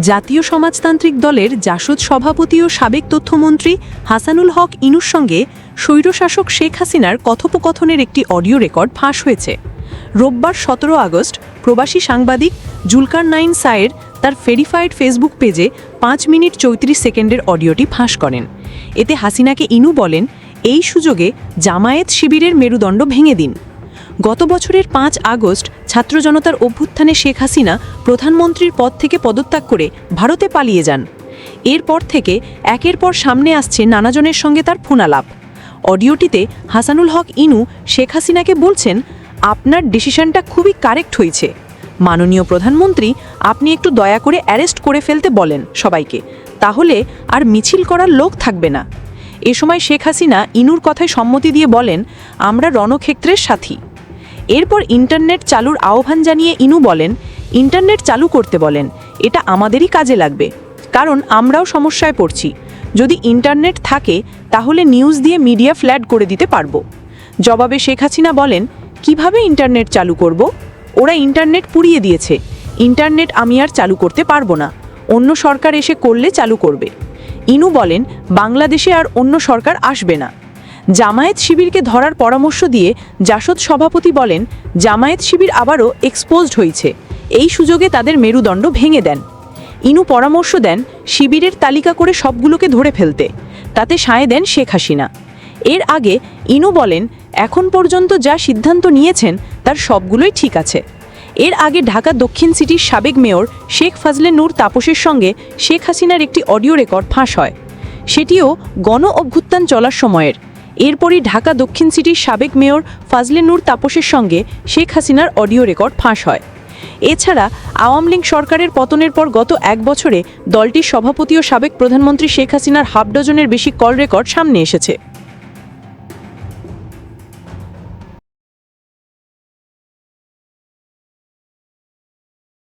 জাতীয় সমাজতান্ত্রিক দলের জাসদ সভাপতি ও সাবেক তথ্যমন্ত্রী হাসানুল হক ইনুর সঙ্গে স্বৈরশাসক শেখ হাসিনার কথোপকথনের একটি অডিও রেকর্ড ফাঁস হয়েছে। রোববার সতেরো আগস্ট প্রবাসী সাংবাদিক জুলকার নাইন সায়ের তার ভেরিফাইড ফেসবুক পেজে পাঁচ মিনিট চৌত্রিশ সেকেন্ডের অডিওটি ফাঁস করেন। এতে হাসিনাকে ইনু বলেন, এই সুযোগে জামায়াত শিবিরের মেরুদণ্ড ভেঙে দিন। গত বছরের পাঁচ আগস্ট ছাত্র জনতার অভ্যুত্থানে শেখ হাসিনা প্রধানমন্ত্রীর পদ থেকে পদত্যাগ করে ভারতে পালিয়ে যান। এরপর থেকে একের পর সামনে আসছে নানাজনের সঙ্গে তার ফোনালাপ। অডিওটিতে হাসানুল হক ইনু শেখ হাসিনাকে বলছেন, আপনার ডিসিশনটা খুবই কারেক্ট হয়েছে। মাননীয় প্রধানমন্ত্রী, আপনি একটু দয়া করে অ্যারেস্ট করে ফেলতে বলেন সবাইকে। তাহলে আর মিছিল করার লোক থাকবে না। এ সময় শেখ হাসিনা ইনুর কথায় সম্মতি দিয়ে বলেন, আমরা রণক্ষেত্রের সাথী। এরপর ইন্টারনেট চালুর আহ্বান জানিয়ে ইনু বলেন, ইন্টারনেট চালু করতে বলেন, এটা আমাদেরই কাজে লাগবে। কারণ আমরাও সমস্যায় পড়ছি। যদি ইন্টারনেট থাকে, তাহলে নিউজ দিয়ে মিডিয়া ফ্ল্যাট করে দিতে পারব। জবাবে শেখ হাসিনা বলেন, কীভাবে ইন্টারনেট চালু করব? ওরা ইন্টারনেট পুড়িয়ে দিয়েছে। ইন্টারনেট আমি আর চালু করতে পারব না। অন্য সরকার এসে করলে চালু করবে। ইনু বলেন, বাংলাদেশে আর অন্য সরকার আসবে না। জামায়াত শিবিরকে ধরার পরামর্শ দিয়ে জাসদ সভাপতি বলেন, জামায়াত শিবির আবারও এক্সপোজড হয়েছে। এই সুযোগে তাদের মেরুদণ্ড ভেঙে দেন। ইনু পরামর্শ দেন শিবিরের তালিকা করে সবগুলোকে ধরে ফেলতে, তাতে সায় দেন শেখ হাসিনা। এর আগে ইনু বলেন, এখন পর্যন্ত যা সিদ্ধান্ত নিয়েছেন, তার সবগুলোই ঠিক আছে। এর আগে ঢাকা দক্ষিণ সিটির সাবেক মেয়র শেখ ফাজলে নূর তাপসের সঙ্গে শেখ হাসিনার একটি অডিও রেকর্ড ফাঁস হয়। সেটিও গণ অভ্যুত্থান চলার সময়ের। এরপরই ঢাকা দক্ষিণ সিটির সাবেক মেয়র ফাজলে নূর তাপসের সঙ্গে শেখ হাসিনার অডিও রেকর্ড ফাঁস হয়। এছাড়া আওয়ামী লীগ সরকারের পতনের পর গত এক বছরে দলটির সভাপতি ও সাবেক প্রধানমন্ত্রী শেখ হাসিনার হাফ ডজনের বেশি কল রেকর্ড সামনে এসেছে।